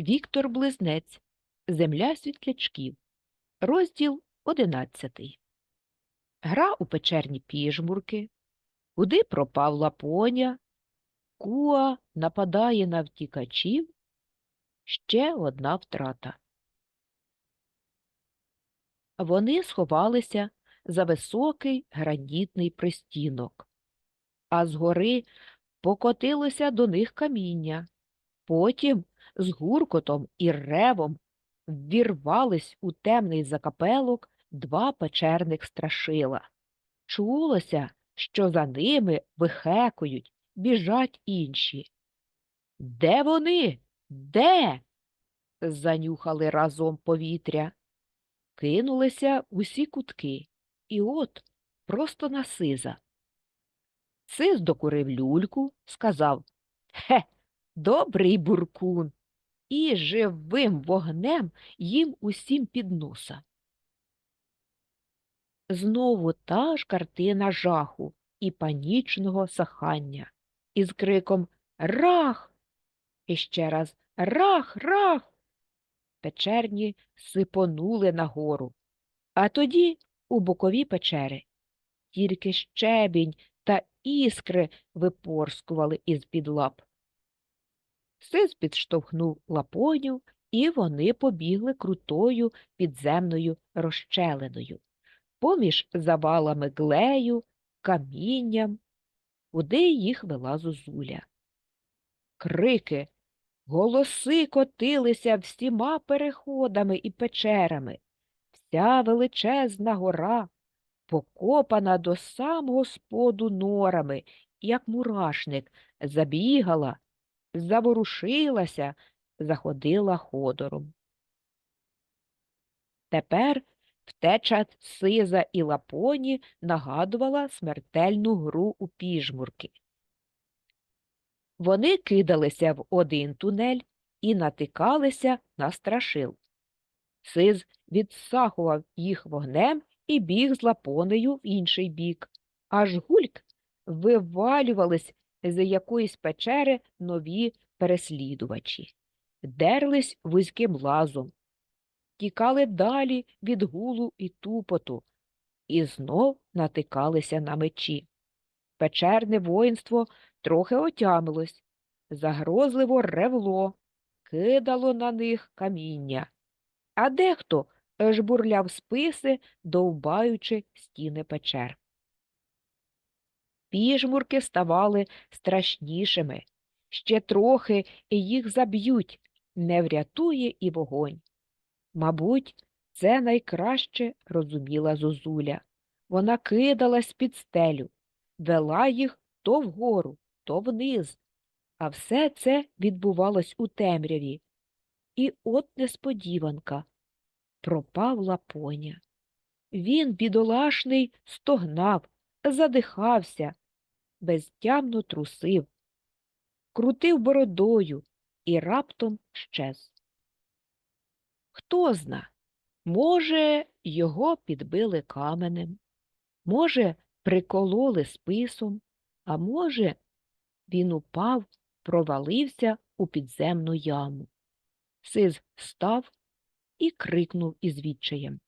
Віктор Близнець. Земля світлячків. Розділ одинадцятий. Гра у печерні піжмурки. Куди пропав лапоня? Куа нападає на втікачів. Ще одна втрата. Вони сховалися за високий гранітний пристінок, а згори покотилося до них каміння. Потім з гуркотом і ревом ввірвались у темний закапелок два печерних страшила. Чулося, що за ними вихекують, біжать інші. Де вони? Де? Занюхали разом повітря. Кинулися усі кутки, і от просто на сиза. Сиз докурив люльку, сказав Хе, добрий буркун, і живим вогнем їм усім під носа. Знову та ж картина жаху і панічного сахання, із криком Рах! І ще раз Рах, рах! Печерні сипонули нагору, а тоді у бокові печери. Тільки щебінь та іскри випорскували із-під лап. Сис підштовхнув лапоню, і вони побігли крутою підземною розщелиною, поміж завалами глею, камінням, куди їх вела зозуля. Крики, голоси котилися всіма переходами і печерами. Вся величезна гора, покопана до самого споду норами, як мурашник, забігала, заворушилася, заходила ходором. Тепер втеча сиза і лапоні нагадувала смертельну гру у піжмурки. Вони кидалися в один тунель і натикалися на страшил. Сиз відсахував їх вогнем і біг з лапонею в інший бік, аж гульк вивалювались з якоїсь печери нові переслідувачі, дерлись вузьким лазом, тікали далі від гулу і тупоту. І знов натикалися на мечі. Печерне воїнство трохи отямилось, загрозливо ревло, кидало на них каміння, а дехто жбурляв списи, довбаючи стіни печер. Піжмурки ставали страшнішими. Ще трохи і їх заб'ють, не врятує і вогонь. Мабуть, це найкраще розуміла зозуля. Вона кидалась під стелю, вела їх то вгору, то вниз. А все це відбувалось у темряві. І от несподіванка пропав лапоня. Він, бідолашний, стогнав, задихався, безтямно трусив, крутив бородою і раптом щез. Хто зна, може, його підбили каменем, може, прикололи списом, а може, він упав, провалився у підземну яму. Сиз став і крикнув із відчаєм.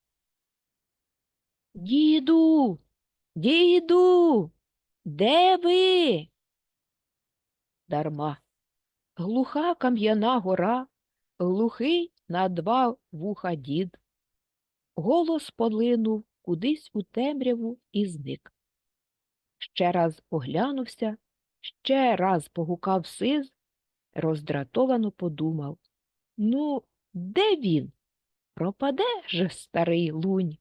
Діду, діду, де ви? Дарма. Глуха кам'яна гора, глухий на два вуха дід. Голос полинув кудись у темряву і зник. Ще раз оглянувся, ще раз погукав сиз, роздратовано подумав. Ну, де він? Пропаде же старий лунь.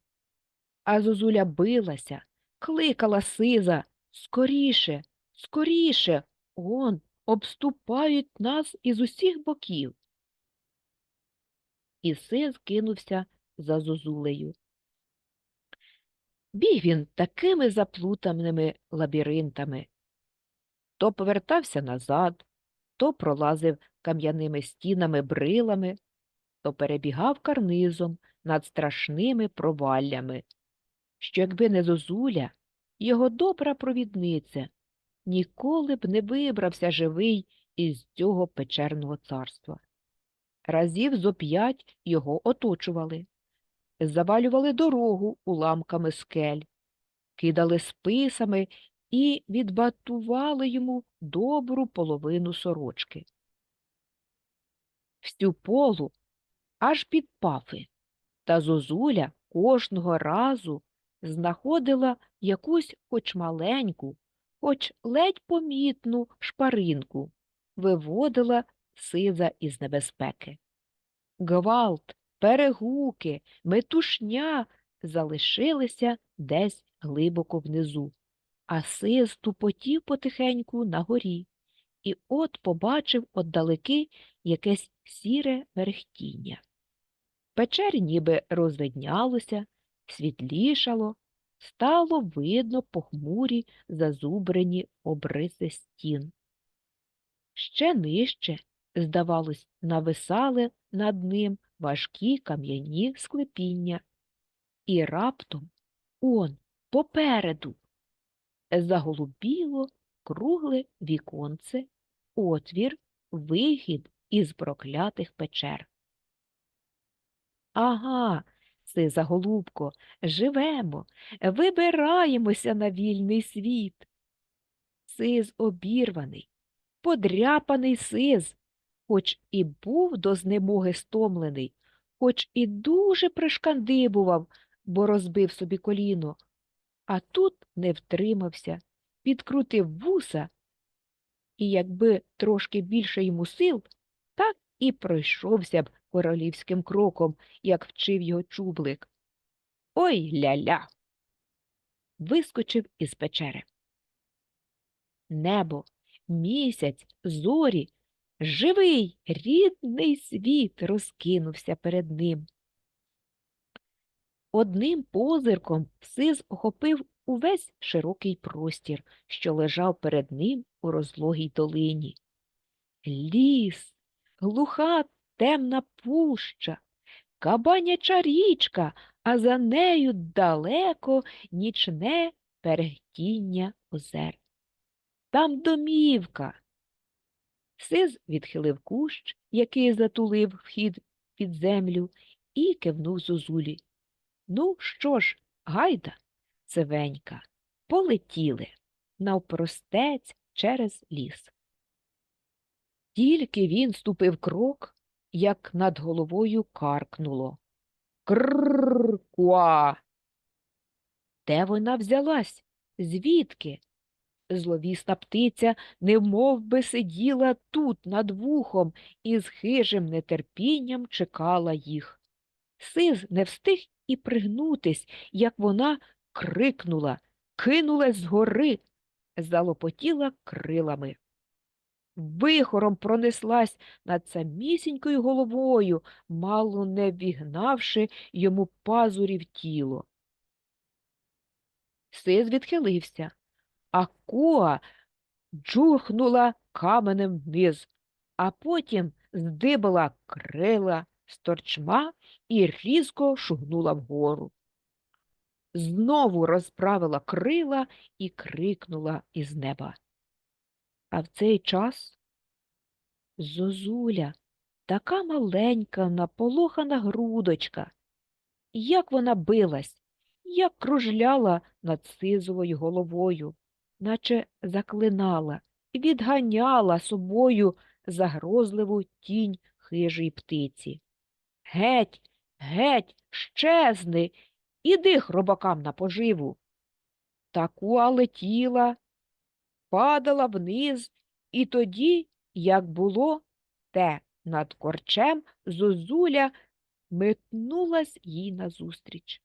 А зозуля билася, кликала сиза. Скоріше, скоріше, он обступають нас із усіх боків. І сиз кинувся за зозулею. Біг він такими заплутаними лабіринтами. То повертався назад, то пролазив кам'яними стінами брилами, то перебігав карнизом над страшними проваллями, що якби не зозуля, його добра провідниця, ніколи б не вибрався живий із цього печерного царства. разів зо п'ять його оточували, завалювали дорогу уламками скель, кидали списами і відбатували йому добру половину сорочки. Всю полу аж під пафи, та зозуля кожного разу знаходила якусь хоч маленьку, хоч ледь помітну шпаринку, виводила сиза із небезпеки. Гвалт, перегуки, метушня залишилися десь глибоко внизу, а сиз тупотів потихеньку на горі, і от побачив отдалеки якесь сіре мерехтіння. Печері ніби розвиднялося, світлішало, стало видно похмурі зазубрені обриси стін. Ще нижче, здавалось, нависали над ним важкі кам'яні склепіння. І раптом он попереду заголубіло кругле віконце, отвір, вихід із проклятих печер. Ага, сиза голубко, живемо, вибираємося на вільний світ. Сиз обірваний, подряпаний сиз, хоч і був до знемоги стомлений, хоч і дуже пришкандибував, бо розбив собі коліно, а тут не втримався, підкрутив вуса, і якби трошки більше йому сил, і пройшовся б королівським кроком, як вчив його чублик. Ой ля-ля! Вискочив із печери. Небо, місяць, зорі, живий, рідний світ розкинувся перед ним. Одним позирком Сиз охопив увесь широкий простір, що лежав перед ним у розлогій долині. Ліс, глуха темна пуща, кабаняча річка, а за нею далеко нічне перегтіння озер. Там домівка. Сиз відхилив кущ, який затулив вхід під землю, і кивнув зозулі. Ну що ж, гайда, цевенька, полетіли навпростець через ліс. Тільки він ступив крок, як над головою каркнуло. Крррр, куа. Де вона взялась? Звідки? Зловісна птиця немов би сиділа тут над вухом і з хижим нетерпінням чекала їх. Сиз не встиг і пригнутись, як вона крикнула, кинулась згори, залопотіла крилами. Вихором пронеслась над самісінькою головою, мало не вігнавши йому пазурі в тіло. Сиз відхилився, а коа джурхнула каменем вниз, а потім здибала крила з торчма і різко шугнула вгору. Знову розправила крила і крикнула із неба. А в цей час зозуля, така маленька, наполохана грудочка, як вона билась, як кружляла над сизовою головою, наче заклинала і відганяла собою загрозливу тінь хижої птиці. Геть, геть, щезни, іди хробакам на поживу. Такуа летіла, падала вниз, і тоді, як було, те над корчем зозуля метнулась їй назустріч.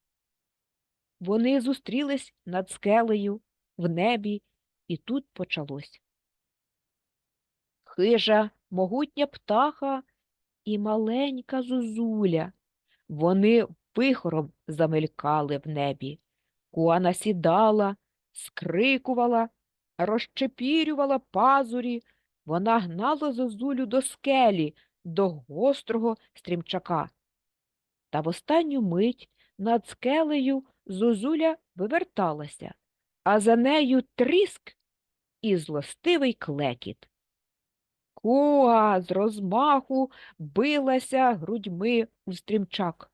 Вони зустрілись над скелею, в небі, і тут почалось. Хижа, могутня птаха і маленька зозуля. Вони вихором замелькали в небі. Куана сідала, скрикувала, розчепірювала пазурі. Вона гнала зозулю до скелі, до гострого стрімчака. Та в останню мить над скелею зозуля виверталася, а за нею тріск і злостивий клекіт. Куа з розмаху билася грудьми у стрімчак.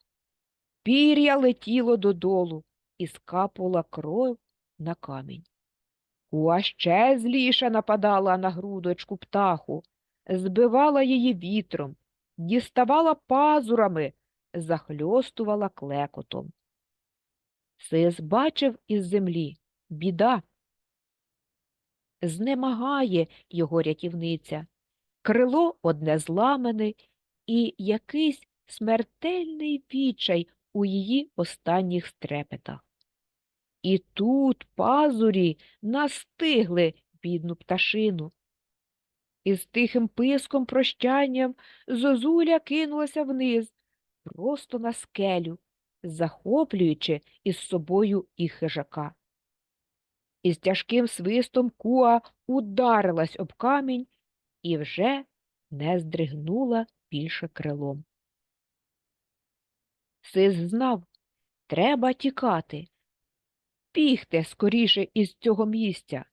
Пір'я летіло додолу і скапувала кров на камінь. Куа ще зліше нападала на грудочку птаху, збивала її вітром, діставала пазурами, захльостувала клекотом. Сис бачив із землі біда. Знемагає його рятівниця, крило одне зламане і якийсь смертельний відчай у її останніх стрепетах. І тут пазурі настигли бідну пташину. Із тихим писком прощанням зозуля кинулася вниз, просто на скелю, захоплюючи із собою і хижака. Із тяжким свистом куа ударилась об камінь і вже не здригнула більше крилом. Сис знав, треба тікати, бігти скоріше із цього місця.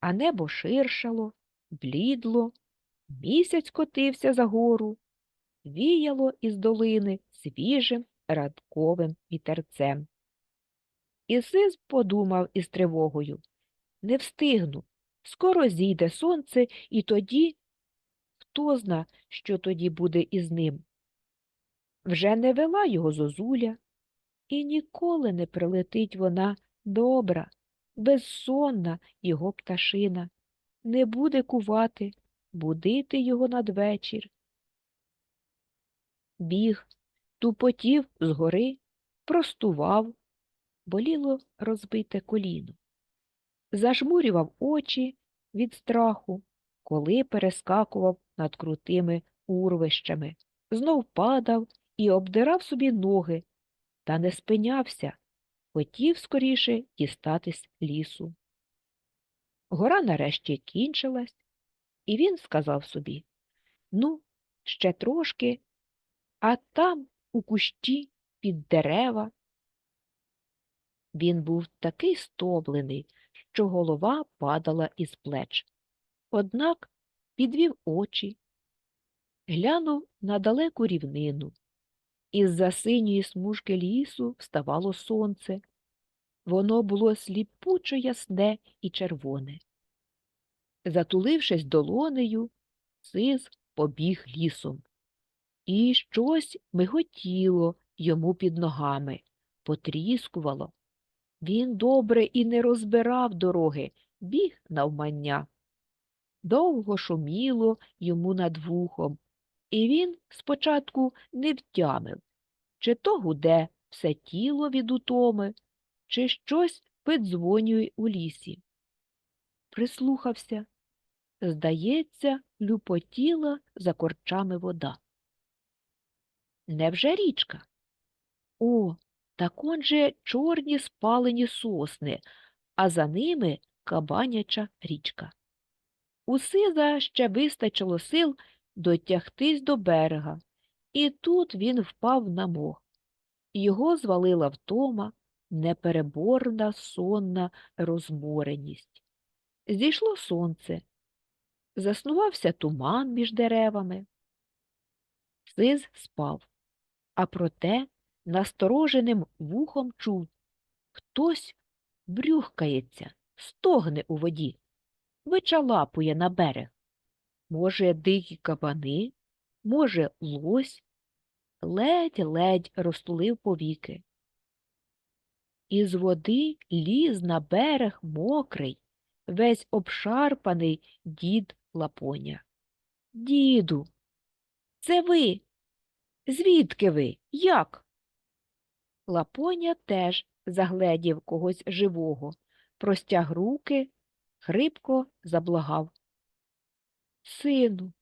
А небо ширшало, блідло, місяць котився за гору, віяло із долини свіжим радковим вітерцем. Ісис подумав із тривогою не встигну, скоро зійде сонце, і тоді хто зна, що тоді буде із ним. Вже не вела його зозуля, і ніколи не прилетить вона добра, безсонна його пташина, не буде кувати, будити його надвечір. Біг, тупотів згори, простував, боліло розбите коліно. Зажмурював очі від страху, коли перескакував над крутими урвищами, знов падав і обдирав собі ноги, та не спинявся, хотів скоріше дістатись лісу. Гора нарешті кінчилась, і він сказав собі Ну, ще трошки, а там, у кущі, під дерева. Він був такий стомлений, що голова падала із плеч. Однак підвів очі, глянув на далеку рівнину. Із-за синьої смужки лісу вставало сонце. Воно було сліпучо ясне і червоне. Затулившись долонею, Сис побіг лісом. І щось миготіло йому під ногами, потріскувало. Він добре і не розбирав дороги, біг навмання. Довго шуміло йому над вухом, і він спочатку не втямив, чи то гуде все тіло від утоми, чи щось піддзвонює у лісі. Прислухався. Здається, люпотіла за корчами вода. Невже річка? О, так он же чорні спалені сосни, а за ними кабаняча річка. У Сиза ще вистачило сил дотягтись до берега, і тут він впав на мох. Його звалила втома, непереборна сонна розмореність. Зійшло сонце, заснувався туман між деревами. Сиз спав, а проте настороженим вухом чув хтось брюхкається, стогне у воді, вичалапує на берег. Може, дикі кабани, може, лось, ледь-ледь розтулив повіки. Із води ліз на берег мокрий, весь обшарпаний дід Лапоня. Діду, це ви? Звідки ви? Як? Лапоня теж загледів когось живого, простяг руки, хрипко заблагав. Сину,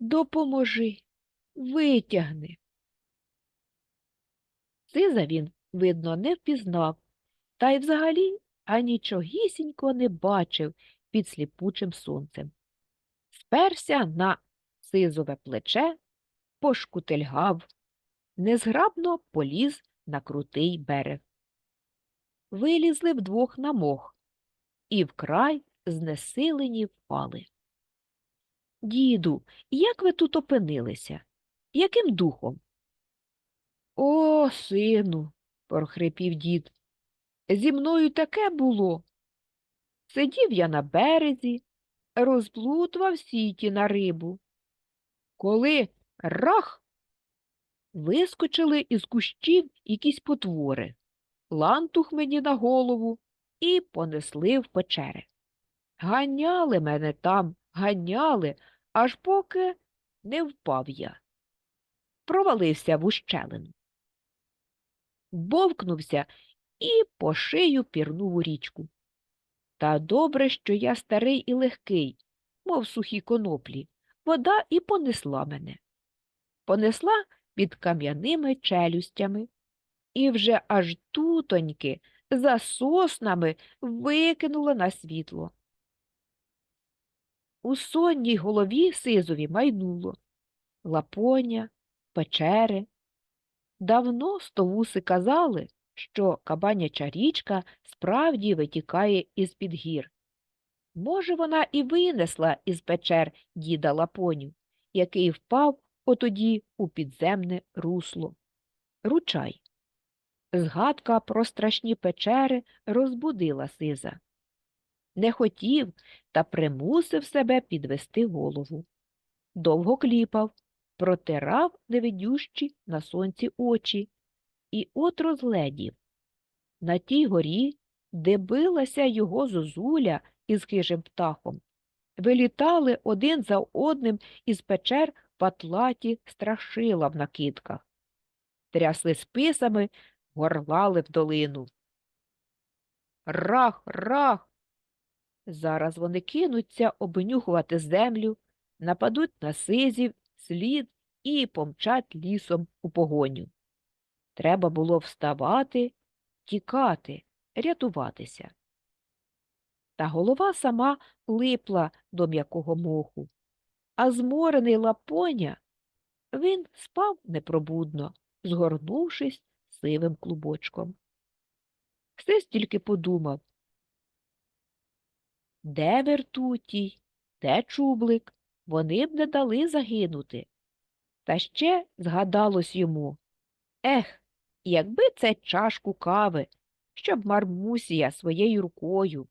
допоможи, витягни. Сиза він, видно, не впізнав, та й взагалі анічогісінько не бачив під сліпучим сонцем. Сперся на сизове плече, пошкутильгав, незграбно поліз на крутий берег. Вилізли вдвох на мох і вкрай знесилені впали. Діду, як ви тут опинилися? Яким духом? О, сину, прохрипів дід. Зі мною таке було. Сидів я на березі, розплутував сіті на рибу. Коли рах, вискочили із кущів якісь потвори, лантух мені на голову і понесли в печери. Ганяли мене там, ганяли, аж поки не впав я. Провалився в ущелину. Бовкнувся і по шию пірнув у річку. Та добре, що я старий і легкий, мов сухі коноплі, вода і понесла мене. Понесла під кам'яними челюстями, і вже аж тутоньки за соснами викинула на світло. У сонній голові сизові майнуло лапоня, печери. Давно стовуси казали, що кабаняча річка справді витікає із-під гір. Може, вона і винесла із печер діда лапоню, який впав отоді у підземне русло. Ручай. Згадка про страшні печери розбудила сиза. Не хотів та примусив себе підвести голову. Довго кліпав, протирав невидющі на сонці очі, і от розгледів. На тій горі, де билася його зозуля із хижим птахом, вилітали один за одним із печер патлаті страшила в накидках, трясли списами, горлали в долину. Рах, рах! Зараз вони кинуться обнюхувати землю, нападуть на сизів, слід і помчать лісом у погоню. Треба було вставати, тікати, рятуватися. Та голова сама липла до м'якого моху, а зморений лапоня він спав непробудно, згорнувшись сивим клубочком. Сис тільки подумав, де вертутій, де чублик, вони б не дали загинути. Та ще згадалось йому Ех, якби це чашку кави, щоб мармусія своєю рукою.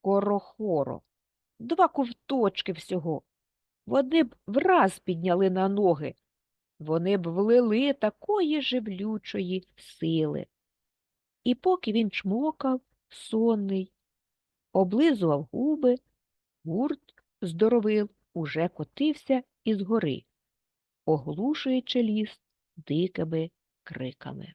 Корохоро, два ковточки всього. Вони б враз підняли на ноги, вони б влили такої живлючої сили. І поки він чмокав, сонний, облизував губи, гурт здоровил уже котився із гори, оглушуючи ліс дикими криками.